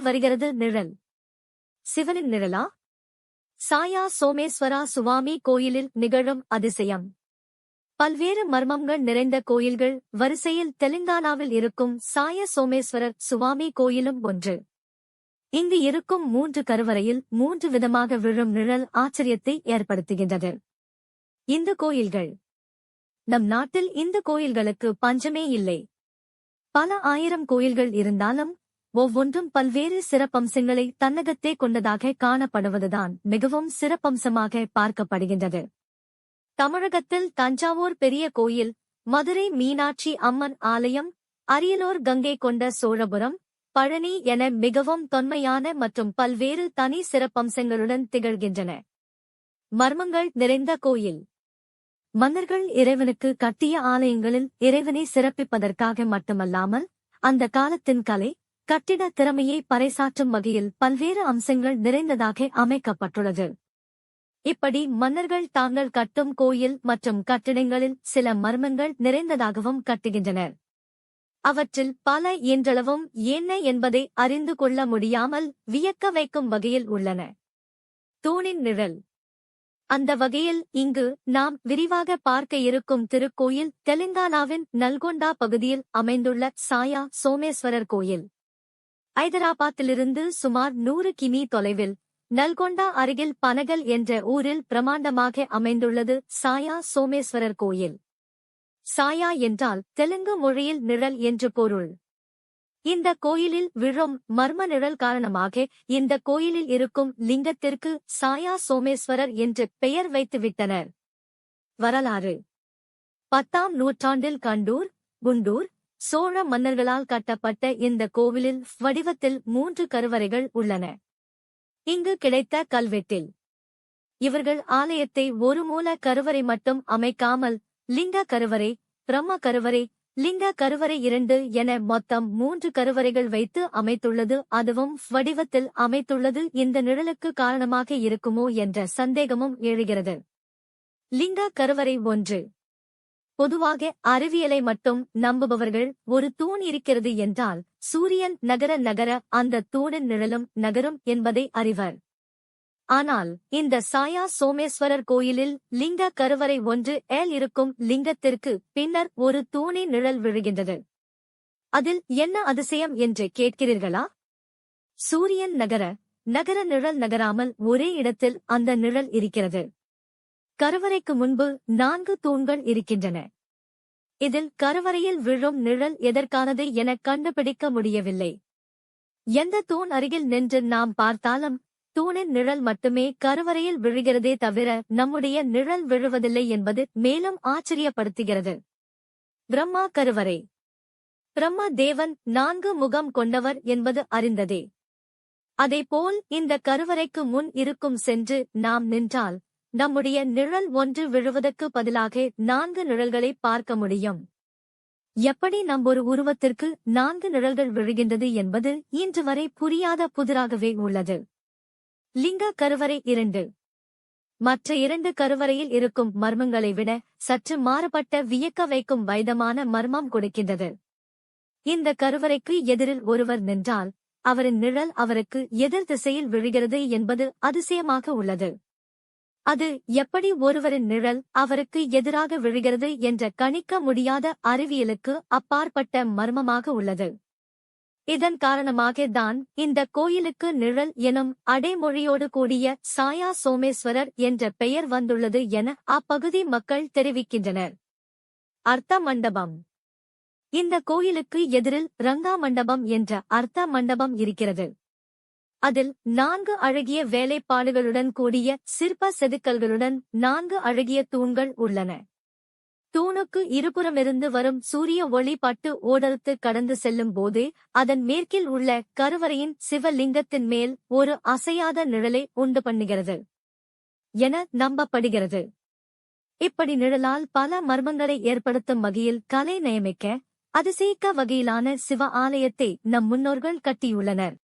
வருகிறது நிழல்? சிவனின் நிழலா? சாயா சோமேஸ்வரா சுவாமி கோயிலில் நிகழும் அதிசயம். பல்வேறு மர்மங்கள் நிறைந்த கோயில்கள் வரிசையில் தெலுங்கானாவில் இருக்கும் சாய சோமேஸ்வரர் சுவாமி கோயிலும் ஒன்று. இங்கு இருக்கும் மூன்று கருவறையில் மூன்று விதமாக விழும் நிழல் ஆச்சரியத்தை ஏற்படுத்துகின்றது. இந்த கோயில்கள். நம் நாட்டில் இந்த கோயில்களுக்கு பஞ்சமே இல்லை. பல ஆயிரம் கோயில்கள் இருந்தாலும் ஒவ்வொன்றும் பல்வேறு சிறப்பம்சங்களை தன்னகத்தே கொண்டதாக காணப்படுவதுதான் மிகவும் சிறப்பம்சமாக பார்க்கப்படுகின்றது. தமிழகத்தில் தஞ்சாவூர் பெரிய கோயில் மதுரை மீனாட்சி அம்மன் ஆலயம் அரியலூர் கங்கை கொண்ட சோழபுரம் பழனி என மிகவும் தொன்மையான மற்றும் பல்வேறு தனி சிறப்பம்சங்களுடன் திகழ்கின்றன. மர்மங்கள் நிறைந்த கோயில். மன்னர்கள் இறைவனுக்கு கட்டிய ஆலயங்களில் இறைவனை சிறப்பிப்பதற்காக மட்டுமல்லாமல் அந்த காலத்தின் கலை கட்டிட திறமையை பறைசாற்றும் வகையில் பல்வேறு அம்சங்கள் நிறைந்ததாக அமைக்கப்பட்டுள்ளது. இப்படி மன்னர்கள் தாங்கள் கட்டும் கோயில் மற்றும் கட்டிடங்களில் சில மர்மங்கள் நிறைந்ததாகவும் கட்டுகின்றனர். அவற்றில் பல என்றளவும் என்ன என்பதை அறிந்து கொள்ள முடியாமல் வியக்க வைக்கும் வகையில் உள்ளன. தூணின் நிழல். அந்த வகையில் இங்கு நாம் விரிவாக பார்க்க இருக்கும் திருக்கோயில் தெலுங்கானாவின் நல்கொண்டா பகுதியில் அமைந்துள்ள சாயா சோமேஸ்வரர் கோயில். ஐதராபாத்திலிருந்து சுமார் நூறு கிமி தொலைவில் நல்கொண்டா அருகில் பனகல் என்ற ஊரில் பிரமாண்டமாக அமைந்துள்ளது சாயா சோமேஸ்வரர் கோயில். சாயா என்றால் தெலுங்கு மொழியில் நிழல் என்று பொருள். இந்த கோயிலில் விழும் மர்ம நிழல் காரணமாக இந்த கோயிலில் இருக்கும் லிங்கத்திற்கு சாயா சோமேஸ்வரர் என்று பெயர் வைத்துவிட்டனர். வரலாறு. பத்தாம் நூற்றாண்டில் கண்டூர் குண்டூர் சோழ மன்னர்களால் கட்டப்பட்ட இந்த கோவிலில் வடிவத்தில் மூன்று கருவறைகள் உள்ளன. இங்கு கிடைத்த கல்வெட்டில் இவர்கள் ஆலயத்தை ஒரு மூல கருவறை மட்டும் அமைக்காமல் லிங்க கருவறை பிரம்ம கருவறை லிங்க கருவறை இரண்டு என மொத்தம் மூன்று கருவறைகள் வைத்து அமைத்துள்ளது. அதுவும் வடிவத்தில் அமைத்துள்ளது. இந்த நிழலுக்கு காரணமாக இருக்குமோ என்ற சந்தேகமும் எழுகிறது. லிங்க கருவறை ஒன்று. பொதுவாக அறிவியலை மட்டும் நம்புபவர்கள் ஒரு தூண் இருக்கிறது என்றால் சூரியன் நகர நகர அந்த தூணின் நிழலும் நகரும் என்பதை அறிவர். ஆனால் இந்த சாயா சோமேஸ்வரர் கோயிலில் லிங்க கருவறை ஒன்று ஏல் இருக்கும் லிங்கத்திற்கு பின்னர் ஒரு தூணி நிழல் விழுகின்றது? அதில் என்ன அதிசயம் என்று கேட்கிறீர்களா? சூரியன் நகர நகர நிழல் நகராமல் ஒரே இடத்தில் அந்த நிழல் இருக்கிறது. கருவறைக்கு முன்பு நான்கு தூண்கள் இருக்கின்றன. இதில் கருவறையில் விழும் நிழல் எதற்கானது என கண்டுபிடிக்க முடியவில்லை. எந்த தூண் அருகில் நின்று நாம் பார்த்தாலும் தூணின் நிழல் மட்டுமே கருவறையில் விழுகிறதே தவிர நம்முடைய நிழல் விழுவதில்லை என்பது மேலும் ஆச்சரியப்படுத்துகிறது. பிரம்மா கருவறை. பிரம்ம தேவன் நான்கு முகம் கொண்டவர் என்பது அறிந்ததே. அதேபோல் இந்த கருவறைக்கு முன் இருக்கும் சென்று நாம் நின்றால் நம்முடைய நிழல் ஒன்று விழுவதற்கு பதிலாக நான்கு நிழல்களை பார்க்க முடியும். எப்படி நம் ஒரு உருவத்திற்கு நான்கு நிழல்கள் விழுகின்றது என்பது இன்று வரை புரியாத புதிராகவே உள்ளது. லிங்க கருவறை இரண்டு. மற்ற இரண்டு கருவறையில் இருக்கும் மர்மங்களை விட சற்று மாறுபட்ட வியக்க வைக்கும் வைதமான மர்மம் கொடுக்கின்றது. இந்த கருவறைக்கு எதிரில் ஒருவர் நின்றால் அவரின் நிழல் அவருக்கு எதிர் திசையில் விழுகிறது என்பது அதிசயமாக உள்ளது. அது எப்படி ஒருவரின் நிழல் அவருக்கு எதிராக விழுகிறது என்ற கணிக்க முடியாத அறிவியலுக்கு அப்பாற்பட்ட மர்மமாக உள்ளது. இதன் காரணமாக தான் இந்த கோயிலுக்கு நிழல் எனும் அடைமொழியோடு கூடிய சாயா சோமேஸ்வரர் என்ற பெயர் வந்துள்ளது என அப்பகுதி மக்கள் தெரிவிக்கின்றனர். அர்த்த மண்டபம். இந்த கோயிலுக்கு எதிரில் ரங்கா மண்டபம் என்ற அர்த்த மண்டபம் இருக்கிறது. அதில் நான்கு அழகிய வேலைப்பாடுகளுடன் கூடிய சிற்ப செதுக்கல்களுடன் நான்கு அழகிய தூண்கள் உள்ளன. தூணுக்கு இருபுறமிருந்து வரும் சூரிய ஒளி பட்டு ஓடறுத்து கடந்து செல்லும் போது அதன் மேற்கில் உள்ள கருவறையின் சிவலிங்கத்தின் மேல் ஒரு அசையாத நிழலை உண்டு பண்ணுகிறது என நம்பப்படுகிறது. இப்படி நிழலால் பல மர்மங்களை ஏற்படுத்தும் வகையில் கலை நியமிக்க அதிசயிக்க வகையிலான சிவ ஆலயத்தை நம் முன்னோர்கள் கட்டியுள்ளனர்.